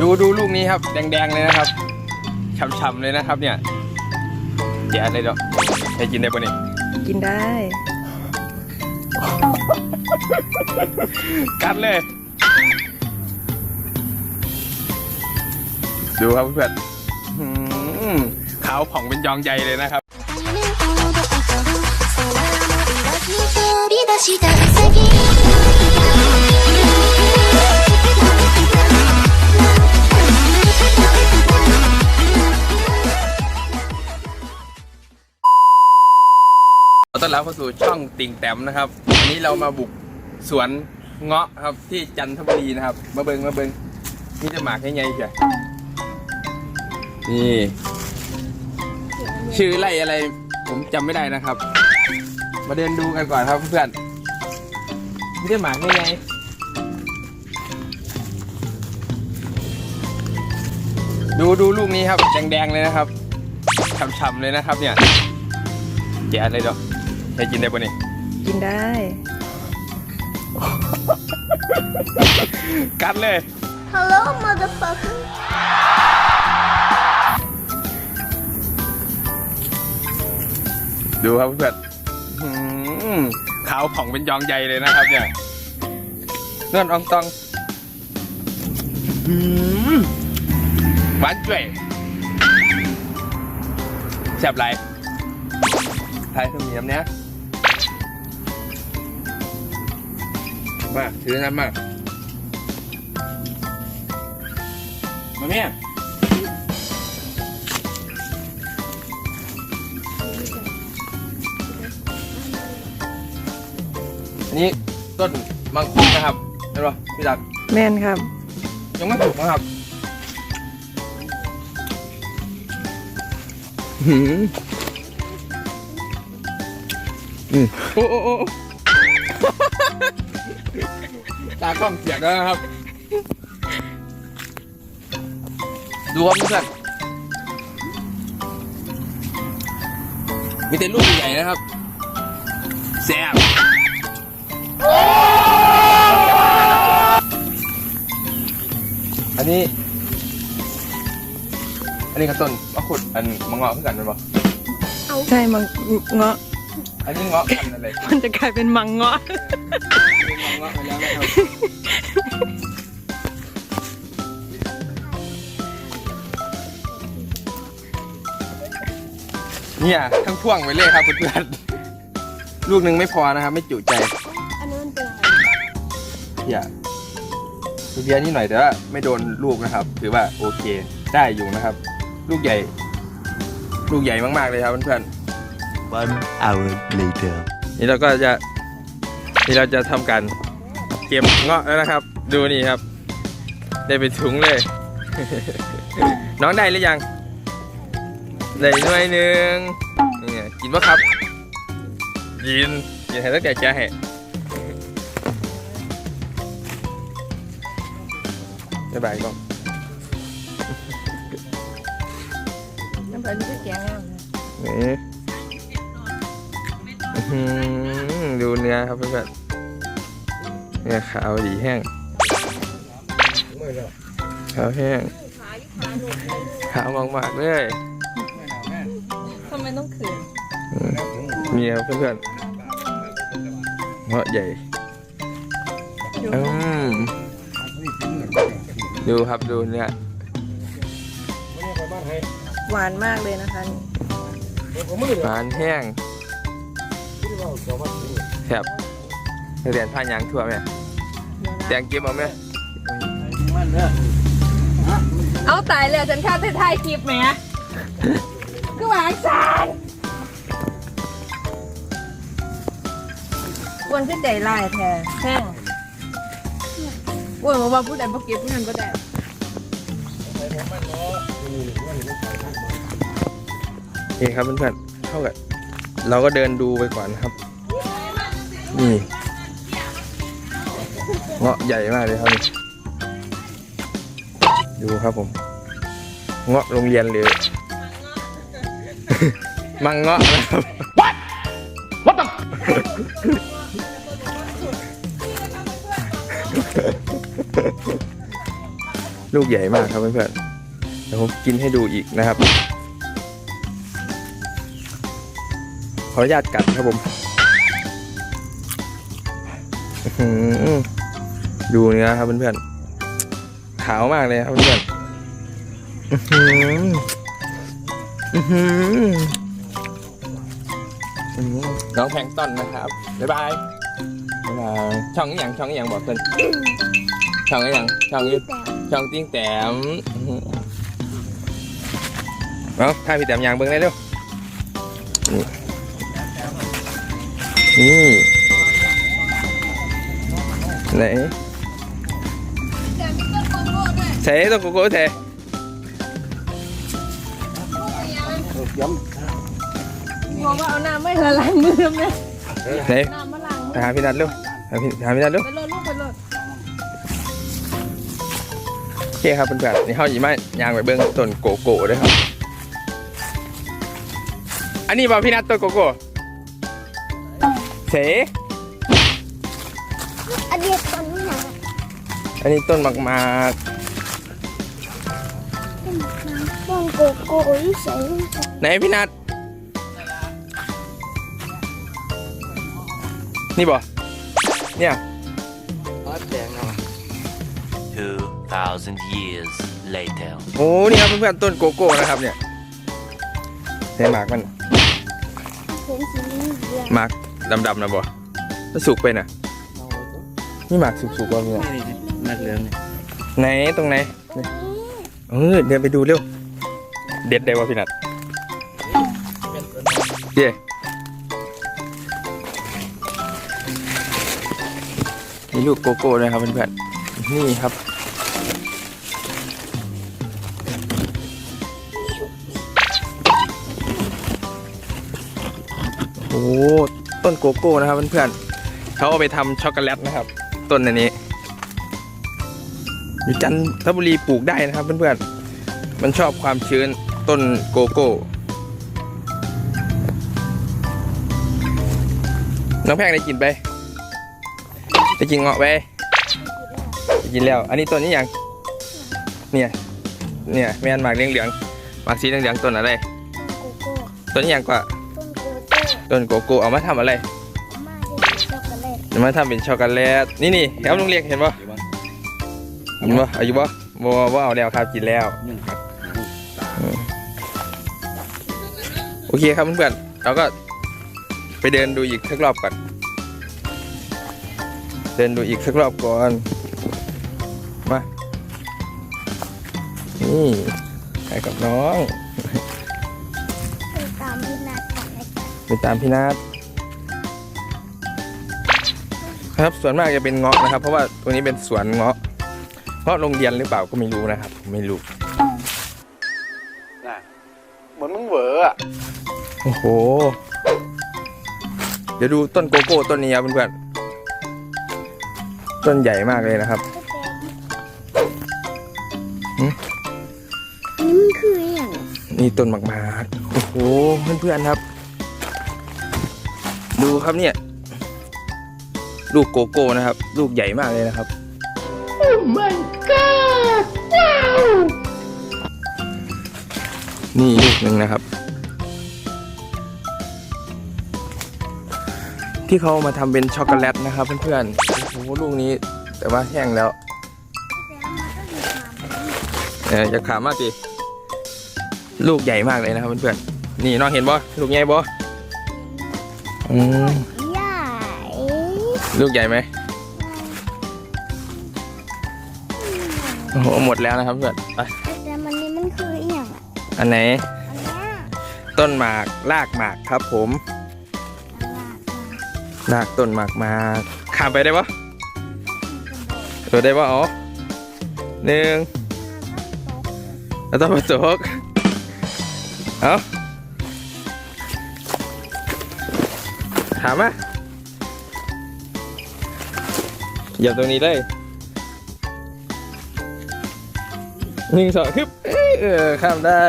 ดูดูลูกนี้ครับ แดงๆเลยนะครับฉ่ำๆเลยนะครับ เนี่ยแกะเลยเดี๋ยวให้กินได้ปะนี่ กินได้ กัดเลย ดูครับเพื่อนอื้อหือขาวผ่องเป็นยองใหญ่เลยนะครับ 夢ほど明る空の色に飛び出した สู่ช่องติ่งแต้มนะครับวันนี้เรามาบุกสวนเงาะครับที่จันทบุรีนะครับ มาเบิงมาเบิงนี่จะหมากให้ไงเชียนี่ ชื่อไร่อะไรผมจำไม่ได้นะครับ มาเดินดูกันก่อนครับเพื่อนนี่จะหมากให้ไงดูดูลูกนี้ครับแดงๆเลยนะครับฉ่ำๆเลยนะครับเนี่ยแกะเลยดี๋ยว ให้กินได้ปะนี่กินได้ กัดเลย Hello motherfucker ดูครับเพื่อนอื้อหือขาวผ่องเป็นยองใหญ่เลยนะครับเนี่ยเนื่อนอองตองอื้อหือหวานจ่วยแซ่บไรทายสมีน้ำเนี้ย มาถือน้ำมามาเนี่ยอันนี้ต้นมังคุดนะครับเห็นปะพี่ดักแม่นครับ ยังไม่ถูกนะครับหืมอืมโอ้โอ้โอ้โอ้ ตากล้องเสียกแล้วนะครับ ดูครับเพื่อนมีแต่ลูกใหญ่นะครับแซ่บอันนี้ อันนี้กระต้นมะขุดอันมะเงาะเพื่อนกันเป็นปะใช่มังเงาะ อันนี้เงาะพันธุ์อะไรมันจะกลายเป็นมังเงาะเงาะไปแล้วนะครับเนี่ยทั้งพ่วงไปเลยครับเพื่อนๆลูกหนึ่งไม่พอนะครับ ไม่จุใจอันนั้นเป็นอะไรอย่าลูกเดียวนี่หน่อยแต่ว่าไม่โดนลูกนะครับ ถือว่าโอเคได้อยู่นะครับ ลูกใหญ่ ลูกใหญ่มากๆเลยครับเพื่อน One hour later. ๆนี่เราก็จะนี่เราจะทำการเก็บเงาะแล้วนะครับ ดูนี่ครับ ได้เป็นถุงเลย น้องได้หรือยังได้หน่วยหนึ่งนี่ไงกินปะครับ กินกินให้ตั้งแต่แกะให้บ๊ายบายก่อนน้ำปลาที่แกงอะนี่อื้อหือ ดูเนื้อครับเพื่อนๆเนื้อขาวดีแห้งขาวแห้งขาวมากๆเลยทำไมต้องขืนอืมนี่ครับเพื่อนๆเงาะใหญ่อืมดูครับดูเนี่ยหวานมากเลยนะคะนี่หวานแห้ง แซ่บเรียนผ้ายางทั่วไหมแดงเก็บเอาไหมเอาตายแล้วฉันข้าแต่ถ่ายคลิปแหมก็หวานสารอ้วนขึ้นใจลายแท้แห้งอ้วนบอกว่าผู้ใดบ่เก็บผู้นั้นบ่ได้นี่ครับเพื่อนๆเท่ากับ เราก็เดินดูไปก่อนนะครับ นี่เงาะใหญ่มากเลยครับนี่ดูครับผม เงาะโรงเรียนเลยมังเงาะนะครับนลูกใหญ่มากครับเพื่อนๆเดี๋ยวผมกินให้ดูอีกนะครับ ออนุญาตกัดครับผมดูเนื้อครับเพื่อนๆขาวมากเลยครับเพื่อนๆอือหืออือหืออื้อหือน้องแพงต้นนะครับ บ๊ายบายบ๊ายบายช่องอย่างช่องอย่างบอกเพื่อนช่องอย่างช่องอยูช่องติ้งแต้มอื้อหือเอาถ้าพี่แต้มยางเบิ้งได้เร็ว นี่ไหนแต่มีต้นโกโก้ด้วยใส่ตัวโกโก้เทลูกยังบอกว่าเอาน้ำไม่ละล้างมือไหมไหนน้ำมาล้างไปหาพี่นัทเร็วหาพี่หาพี่นัทเร็วไปเลยลูกไปเลยโอเคครับเพื่อนๆนี่เขาหยิบมายางไปเบิ้งต้นโกโก้ด้วยครับ อันนี้บอกพี่นัทต้นโกโก้ เสอันเดียวกันนี่นะอันนี้ต้นหมากมากต้นโกโก้ยี่สิบไหนพี่นัทนี่บ่เนี่ย2,000 years later. โอ้นี่ครับเพื่อนๆต้นโกโก้นะครับเนี่ยใส่หมากมัน เห็นสีเหลืองหมาก ดำๆนะบ่แล้วสุกไปน่ะนี่หมากสุกๆว่าเนี่ยนักเรียนเนี่ยไหนตรงไหนเออเดินไปดูเร็ว เด็ดได้วะพี่นัทเย่นี่ลูกโกโก้นะครับเพื่อนๆนี่ครับโอ้ ต้นโกโก้นะครับเพื่อนๆเขาเอาไปทำช็อกโกแลตนะครับ ต้นอันนี้อยู่จันทบุรีปลูกได้นะครับเพื่อนๆมันชอบความชื้นต้นโกโก้ น้องแพงได้กินไปได้กินเงาะไปได้กินแล้ว อันนี้ต้นนี้ยัง เนี่ย เนี่ยแม่นหมากเหลืองๆหมากสีเหลืองๆต้นอะไรโกโก้ต้นนี้ยังกว่า ต้นโกโก้ต้นโกโก้เอามาทำอะไรมาที่ช็อกโกแลตเอามาทำเป็นช็อกโกแลตนี่นี่แถวโรงเรียนเห็นปะเห็นปะอายุปะบ่บ่เอาแล้วครับกินแล้วยุ่งครับโอเคครับเพื่อนๆเราก็ไปเดินดูอีกสักรอบก่อน เดินดูอีกสักรอบก่อน มา นี่ไปกับน้อง ไปตามพี่นัทครับส่วนมากจะเป็นเงาะนะครับ เพราะว่าตรงนี้เป็นสวนเงาะเงาะโรงเรียนหรือเปล่าก็ไม่รู้นะครับผมไม่รู้เหมือนมึงเหวออะโอ้โห เดี๋ยวดูต้นโกโก้ต้นนี้ครับเพื่อนๆต้นใหญ่มากเลยนะครับหืมอันนี้มันคืออย่างนี่ต้นหมากมากโอ้โหเพื่อนๆครับ ดูครับเนี่ย ลูกโกโก้นะครับ ลูกใหญ่มากเลยนะครับ โอ้ my god นี่ลูกหนึ่งนะครับ ที่เขาเอามาทำเป็นช็อกโกแลตนะครับเพื่อนๆโอ้โหลูกนี้แต่ว่าแห้งแล้วเออจะขามากดิลูกใหญ่มากเลยนะครับเพื่อนๆนี่น้องเห็นบ่ลูกใหญ่บ่ อืมใหญ่ลูกใหญ่ไหมโอ้โหหมดแล้วนะครับเพื่อนไปแต่มันนี่มันคืออย่างอะอันไหน อันเนี้ยต้นหมากรากหมากครับผมรากต้นหมากมาข้ามไปได้ปะเออได้ปะอ๋อหนึ่งแล้วต้องมาตกเอา ถามมาเหยียบตรงนี้เลยหนึ่งสองฮึบเอ้ยเออข้ามได้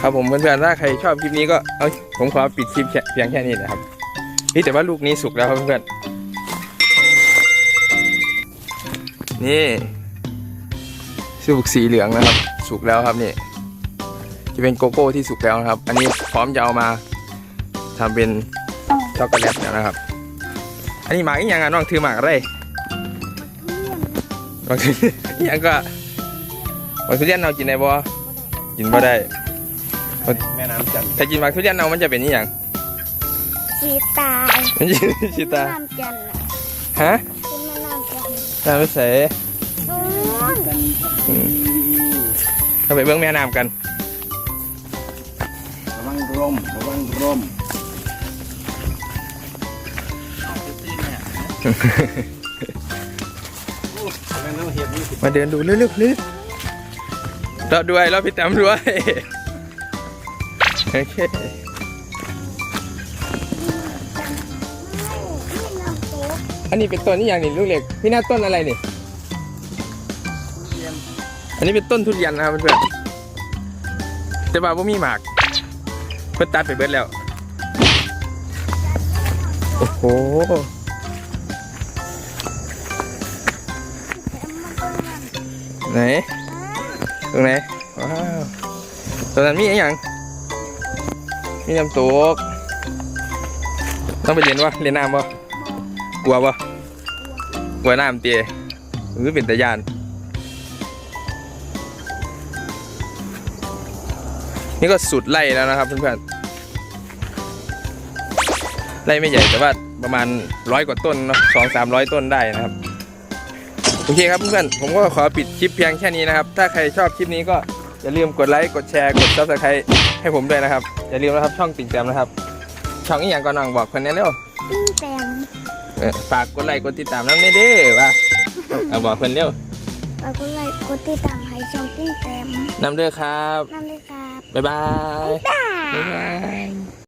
ครับผมเพื่อนๆถ้าใครชอบคลิปนี้ก็เอ้ยผมขอปิดคลิปเพียงแค่นี้นะครับนี่แต่ว่าลูกนี้สุกแล้วครับเพื่อนนี่สุกสีเหลืองนะครับ สุกแล้วครับนี่ จะเป็นโกโก้ที่สุกแล้วนะครับ อันนี้พร้อมจะเอามาทำเป็นช็อกโกแลตแล้วนะครับ อันนี้หมากอีกอย่างอะน้องถือหมากอะไรน้องถืออหย่างก็หมากทุเรียนเรากินได้บ่กินบ่ได้ แม่น้ำจันทร์ถ้ากินหมากทุเรียนเรามันจะเป็นอีหยังสีตายมันจะชิตาน้ำจันทร์น่ะฮะเป็นแม่น้ำจันทร์น้ำไม่ใส่อืมเราไปเบื้องแม่น้ำกันระวังร่ มระวังร่มแม่น้ำเห็ดนี่สิมาเดินดูเร็วๆเลยเราด้วยเราพี่แต้มด้วยโอเคน้ำซุปอันนี้เป็นต้นนี่อย่างนี่ลูกเล็กพี่น่าต้นอะไรนี่อันนี้เป็นต้นทุเรียนนะครับเพื่อนๆแต่ว่าบ่มีหมาก เพิ่นตัดไปเบิดแล้ว โอ้โหไหนตรงไหนว้าวตรงนั้นมีอะไรอย่างมีน้ำตกต้องไปเรียนวะเรียนน้ำปะกลัวปะกลัวน้ำเตียหรือเป็นตะยานนี่ก็สุดไล่แล้วนะครับเพื่อนๆ ไล่ไม่ใหญ่แต่ว่าประมาณร้อยกว่าต้นเนาะสองสามร้อยต้นได้นะครับ โอเคครับเพื่อนๆผมก็ขอปิดคลิปเพียงแค่นี้นะครับ ถ้าใครชอบคลิปนี้ก็อย่าลืมกดไลค์ กดแชร์ กด subscribe ให้ผมด้วยนะครับ อย่าลืมนะครับช่องติ่งแจมนะครับ ช่องอีกอย่างก่อนน้องบอกคนนี้เร็วปิ้งแปมเออฝากกดไลค์ กดติดตามน้ำเด้อเด้อว่าเอาบอกคนเร็วฝากกดไลค์ กดติดตามให้ช่องปิ้งแปมน้ำเด้อครับนั่นเลยครับบ๊ายบายบ๊ายบายบ๊ายบาย